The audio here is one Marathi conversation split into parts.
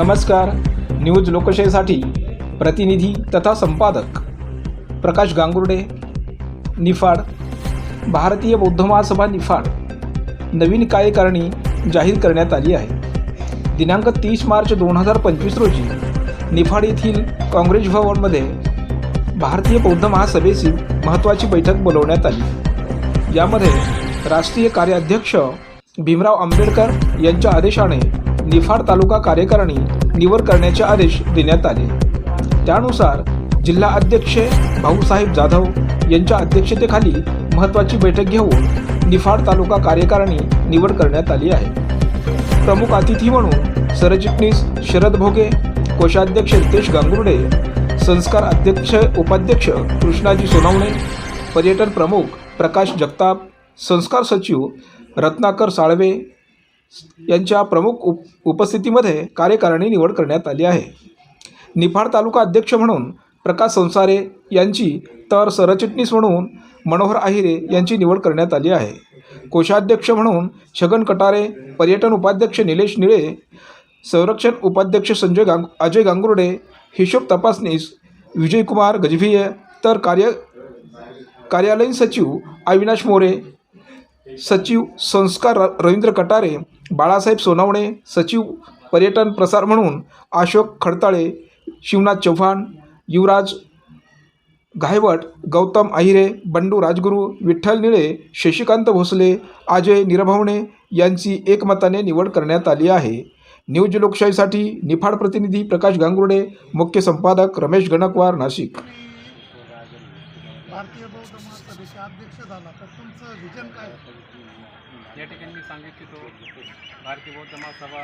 नमस्कार. न्यूज लोकशाहीसाठी प्रतिनिधी तथा संपादक प्रकाश गांगुर्डे निफाड भारतीय बौद्ध महासभा निफाड नवीन कार्यकारिणी जाहीर करण्यात आली आहे. दिनांक तीस मार्च दोन हजार पंचवीस रोजी निफाड येथील काँग्रेस भवनमध्ये भारतीय बौद्ध महासभेची महत्त्वाची बैठक बोलवण्यात आली. यामध्ये राष्ट्रीय कार्याध्यक्ष भीमराव आंबेडकर यांच्या आदेशाने निफाड तालुका कार्यकारिणी निवड करण्याचे आदेश देण्यात आले. त्यानुसार जिल्हा अध्यक्ष भाऊसाहेब जाधव यांच्या अध्यक्षतेखाली महत्त्वाची बैठक घेऊन निफाड तालुका कार्यकारिणी निवड करण्यात आली आहे. प्रमुख अतिथी म्हणून सरचिटणीस शरद भोगे कोषाध्यक्ष रितेश गांगुर्डे संस्कार अध्यक्ष उपाध्यक्ष कृष्णाजी सोनवणे पर्यटन प्रमुख प्रकाश जगताप संस्कार सचिव रत्नाकर साळवे यांच्या प्रमुख उप उपस्थितीमध्ये कार्यकारिणी निवड करण्यात आली आहे. निफाड तालुका अध्यक्ष म्हणून प्रकाश संसारे यांची तर सरचिटणीस म्हणून मनोहर आहिरे यांची निवड करण्यात आली आहे. कोषाध्यक्ष म्हणून छगन कटारे पर्यटन उपाध्यक्ष निलेश निळे संरक्षण उपाध्यक्ष संजय गांग अजय गांगुर्डे हिशोब तपासनीस विजयकुमार गजभिये तर कार्य कार्यालयीन सचिव अविनाश मोरे सचिव संस्कार र- रवींद्र कटारे बाळासाहेब सोनावणे सचिव पर्यटन प्रसार म्हणून अशोक खडताळे शिवनाथ चव्हाण युवराज घायवट गौतम आहिरे बंडू राजगुरू विठ्ठल निळे शशिकांत भोसले अजय निरभवणे यांची एकमताने निवड करण्यात आली आहे. न्यूज लोकशाहीसाठी निफाड प्रतिनिधी प्रकाश गांगुर्डे मुख्य संपादक रमेश गणकवार नाशिक. भारतीय बौद्ध महासभेचे अध्यक्ष झाला तर तुमचं विजन काय? या ठिकाणी मी सांगू इच्छितो भारतीय बौद्ध महासभा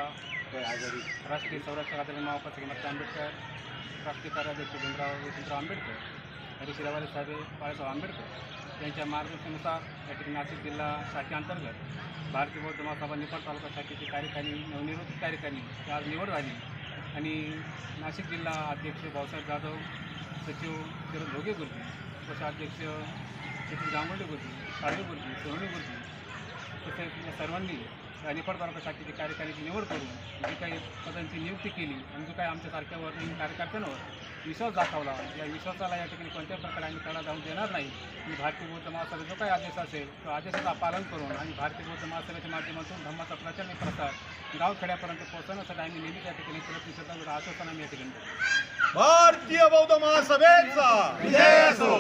राष्ट्रीय संरक्षण आदरणीय महापौर श्रीमती आंबेडकर राष्ट्रीय कार्याध्यक्ष भीमराव यशवंतराव आंबेडकर हरी शिरावाले साहेब बाळासाहेब आंबेडकर यांच्या मार्गदर्शनानुसार या ठिकाणी नाशिक जिल्हा शाखेअंतर्गत भारतीय बौद्ध महासभा निफाड तालुका शाखेची कार्यकारिणी नवनिर्मित कार्यकारिणी आज निवड झाली. आणि नाशिक जिल्हा अध्यक्ष भाऊसाहेब जाधव सचिव किरण भोगे गुरुजी कोषाध्यक्ष सचिव गांगोडे गुरुजी साळवे गुरुजी सोहणे गुरुजी तसेच या सर्वांनी या निफाड तालुका शाखेची कार्यकारिणीची निवड करून जी काही पदांची नियुक्ती केली आणि जो काही आमच्यासारख्यावर नवीन कार्यकर्त्यांवर विश्वास दाखवला या विश्वासाला या ठिकाणी कोणत्याही प्रकारे आम्ही तडा जाऊन देणार नाही. आणि भारतीय बौद्ध महासभेचा जो काही आदेश असेल तो आदेशाचा पालन करून आणि भारतीय बौद्ध महासभेच्या माध्यमातून धर्माचा प्रचार आणि प्रसार गावखेड्यापर्यंत पोहोचवण्यासाठी आम्ही नेहमीच या ठिकाणी प्रयत्न करतो आश्वासन आम्ही या ठिकाणी भारतीय बौद्ध महासभेचा विजय असो